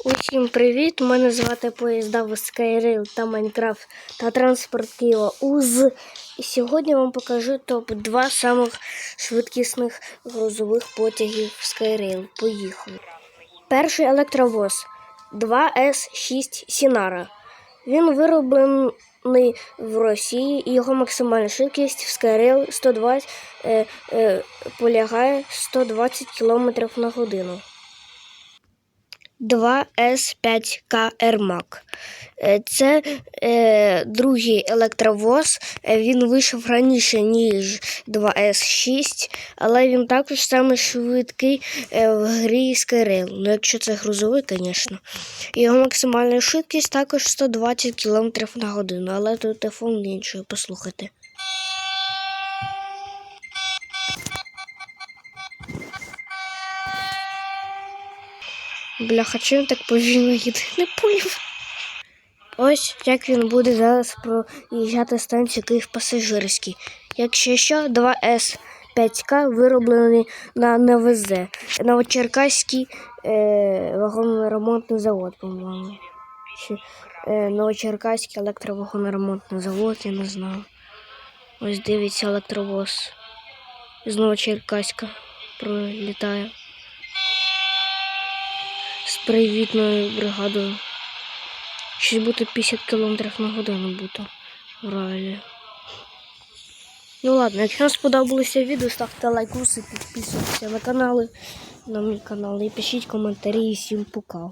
Усім привіт! Мене звати поїзда в Skyrail та Майнкрафт та транспорт Києва УЗ. І сьогодні вам покажу топ-2 самих швидкісних грузових потягів Skyrail. Поїхали. Перший електровоз 2С6 Сінара. Він вироблений в Росії і його максимальна швидкість в Skyrail 120 е, е, полягає 120 км на годину. 2С5К Ермак. Е, Це е, другий електровоз. Е, Він вийшов раніше, ніж 2С6, але він також самий швидкий е, в грі Skyrail. Ну, якщо це грузовий, звісно. Його максимальна швидкість також 120 км на годину, але тут телефон інший, послухайте. Бляха, чим так повільно їде? Не поняв. Ось як він буде зараз проїжджати станцію Київ пасажирський. Якщо що, 2С 5К вироблений на НВЗ, Новочеркаський е, вагонно-ремонтний завод, по-моєму. Чи е, Новочеркаський електровагонно-ремонтний завод, я не знаю. Ось дивіться електровоз. З Новочеркаська пролітає. Привітною бригадою. Щось буде 50 км на годину бути в реалі. Ну ладно, якщо вам сподобалося відео, ставте лайк, уси, підписуйтесь на канали, на мій канал і пишіть коментарі і всім пока.